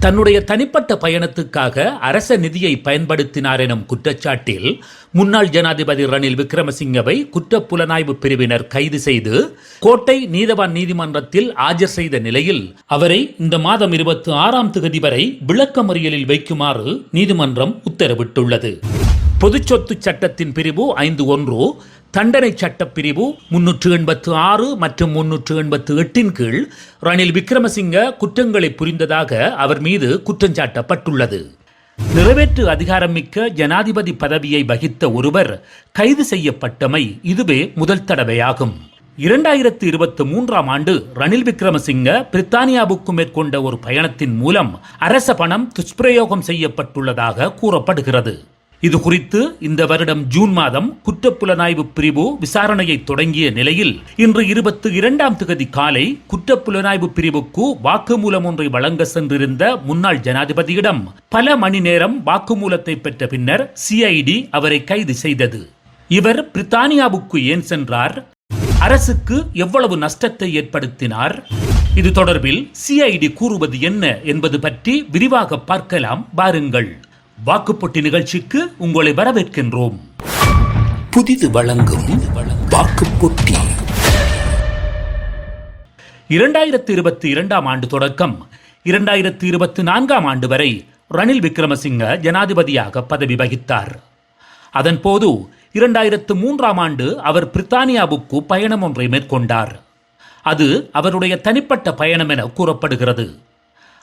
தன்னுடைய தனிப்பட்ட பயணத்துக்காக அரச நிதியை பயன்படுத்தினார் எனும் குற்றச்சாட்டில் முன்னாள் ஜனாதிபதி ரணில் விக்ரமசிங்கவை குற்றப்புலனாய்வு பிரிவினர் கைது செய்து கோட்டை நீதவான் நீதிமன்றத்தில் ஆஜர் செய்த நிலையில் அவரை இந்த மாதம் இருபத்தி ஆறாம் தேதி வரை விளக்கமறியலில் வைக்குமாறு நீதிமன்றம் உத்தரவிட்டுள்ளது. பொதுச்சொத்து சட்டத்தின் பிரிவு ஐந்து ஒன்று தண்டனை சட்டப் பிரிவு முன்னூற்று எண்பத்து ஆறு மற்றும் முன்னூற்று எண்பத்து எட்டின் கீழ் ரணில் விக்ரமசிங்க குற்றங்களை புரிந்ததாக அவர் மீது குற்றஞ்சாட்டப்பட்டுள்ளது நிறைவேற்று அதிகாரமிக்க ஜனாதிபதி பதவியை வகித்த ஒருவர் கைது செய்யப்பட்டமை இதுவே முதல் தடவையாகும். இரண்டாயிரத்து இருபத்தி மூன்றாம் ஆண்டு ரணில் விக்ரமசிங்க பிரித்தானியாவுக்கு மேற்கொண்ட ஒரு பயணத்தின் மூலம் அரச பணம் துஷ்பிரயோகம் செய்யப்பட்டுள்ளதாக கூறப்படுகிறது. இது குறித்து இந்த வருடம் ஜூன் மாதம் குற்றப்புலனாய்வு பிரிவு விசாரணையை தொடங்கிய நிலையில் இன்று இருபத்தி இரண்டாம் தேதி காலை குற்றப்புலனாய்வு பிரிவுக்கு வாக்குமூலம் ஒன்றை வழங்க சென்றிருந்த முன்னாள் ஜனாதிபதியிடம் பல மணி நேரம் வாக்குமூலத்தை பெற்ற பின்னர் சிஐடி அவரை கைது செய்தது. இவர் பிரித்தானியாவுக்கு ஏன் சென்றார்? அரசுக்கு எவ்வளவு நஷ்டத்தை ஏற்படுத்தினார்? இது தொடர்பில் சிஐடி கூறுவது என்ன என்பது பற்றி விரிவாக பார்க்கலாம். பாருங்கள் வாக்குப்பொட்டி நிகழ்ச்சிக்கு உங்களை வரவேற்கின்றோம். புதிது வழங்கும் வாக்குப்பொட்டி. இரண்டாயிரத்தி இருபத்தி இரண்டாம் ஆண்டு தொடக்கம். இரண்டாயிரத்தி இருபத்தி நான்காம் ஆண்டு வரை ரணில் விக்ரமசிங்க ஜனாதிபதியாக பதவி வகித்தார். அதன்போது இரண்டாயிரத்து மூன்றாம் ஆண்டு அவர் பிரித்தானியாவுக்கு பயணம் ஒன்றை மேற்கொண்டார். அது அவருடைய தனிப்பட்ட பயணம் என கூறப்படுகிறது.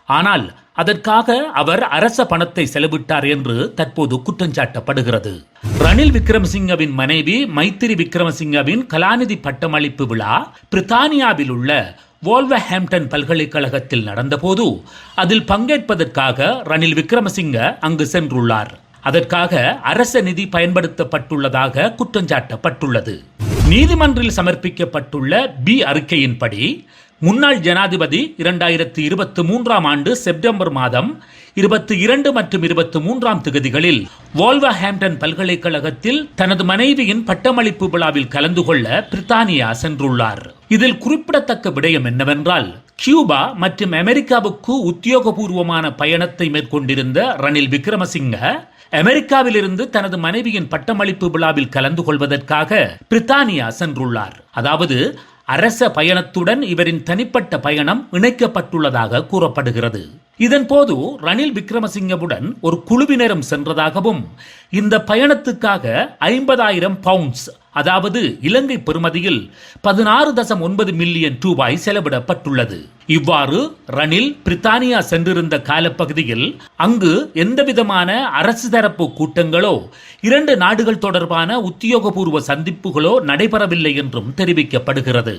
ஆனால் அதற்காக அவர் அரச பணத்தை செலவிட்டார் என்று தற்போது குற்றஞ்சாட்டப்படுகிறது. ரணில் விக்ரமசிங்கவின் மனைவி மைத்திரி விக்ரமசிங்கவின் கலாநிதி பட்டமளிப்பு விழா பிரித்தானியாவில் உள்ள வோல்வஹாம்டன் பல்கலைக்கழகத்தில் நடந்தபோது அதில் பங்கேற்பதற்காக ரணில் விக்ரமசிங்க அங்கு சென்றுள்ளார். அதற்காக அரச நிதி பயன்படுத்தப்பட்டுள்ளதாக குற்றஞ்சாட்டப்பட்டுள்ளது. நீதிமன்றில் சமர்ப்பிக்கப்பட்டுள்ள பி அறிக்கையின்படி முன்னாள் ஜனாதிபதி இரண்டாயிரத்தி இருபத்தி மூன்றாம் ஆண்டு செப்டம்பர் மாதம் இருபத்தி இரண்டு மற்றும் இருபத்தி மூன்றாம் திகதிகளில் வோல்வஹாம்டன் பல்கலைக்கழகத்தில் தனது மனைவியின் பட்டமளிப்பு விழாவில் கலந்து கொள்ள பிரித்தானியா சென்றுள்ளார். இதில் குறிப்பிடத்தக்க விடயம் என்னவென்றால் கியூபா மற்றும் அமெரிக்காவுக்கு உத்தியோகபூர்வமான பயணத்தை மேற்கொண்டிருந்த ரணில் விக்ரமசிங்க அமெரிக்காவிலிருந்து தனது மனைவியின் பட்டமளிப்பு விழாவில் கலந்து கொள்வதற்காக பிரித்தானியா சென்றுள்ளார். அதாவது அரச பயணத்துடன் இவரின் தனிப்பட்ட பயணம் இணைக்கப்பட்டுள்ளதாக கூறப்படுகிறது. இதன் போது ரணில் விக்ரமசிங்கவுடன் ஒரு குழுவினரும் சென்றதாகவும் இந்த பயணத்துக்காக ஐம்பதாயிரம் பவுண்ட்ஸ் அதாவது இலங்கை பெறுமதியில் பதினாறு தசம் ஒன்பது மில்லியன் ரூபாய் செலவிடப்பட்டுள்ளது. இவ்வாறு ரணில் பிரித்தானியா சென்றிருந்த காலப்பகுதியில் அங்கு எந்தவிதமான அரசு தரப்பு கூட்டங்களோ இரண்டு நாடுகள் தொடர்பான உத்தியோகபூர்வ சந்திப்புகளோ நடைபெறவில்லை என்றும் தெரிவிக்கப்படுகிறது.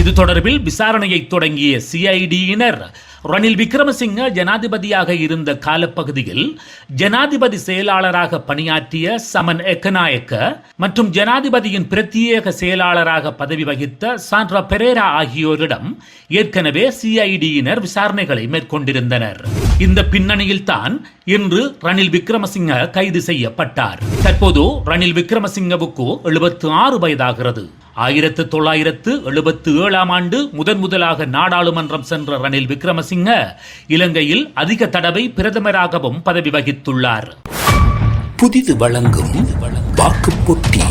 இது தொடர்பில் விசாரணையை தொடங்கிய சிஐடியினர் ரணில் விக்ரமசிங்க ஜனாதிபதியாக இருந்த காலப்பகுதியில் ஜனாதிபதி செயலாளராக பணியாற்றிய சமன் எக்கநாயக்க மற்றும் ஜனாதிபதியின் பிரத்யேக செயலாளராக பதவி வகித்த சாண்ட்ரா பெரேரா ஆகியோரிடம் ஏற்கனவே சிஐடியினர் விசாரணைகளை மேற்கொண்டிருந்தனர். இந்த பின்னணியில் தான் இன்று ரணில் விக்ரமசிங்க கைது செய்யப்பட்டார். தற்போது ரணில் விக்ரமசிங்கவுக்கு எழுபத்து ஆறு வயதாகிறது. ஆயிரத்து தொள்ளாயிரத்து எழுபத்து ஏழாம் ஆண்டு முதன் முதலாக நாடாளுமன்றம் சென்ற ரணில் விக்ரமசிங்க இலங்கையில் அதிக தடவை பிரதமராகவும் பதவி வகித்துள்ளார். புதிது வழங்கும் வாக்குப்பொட்டி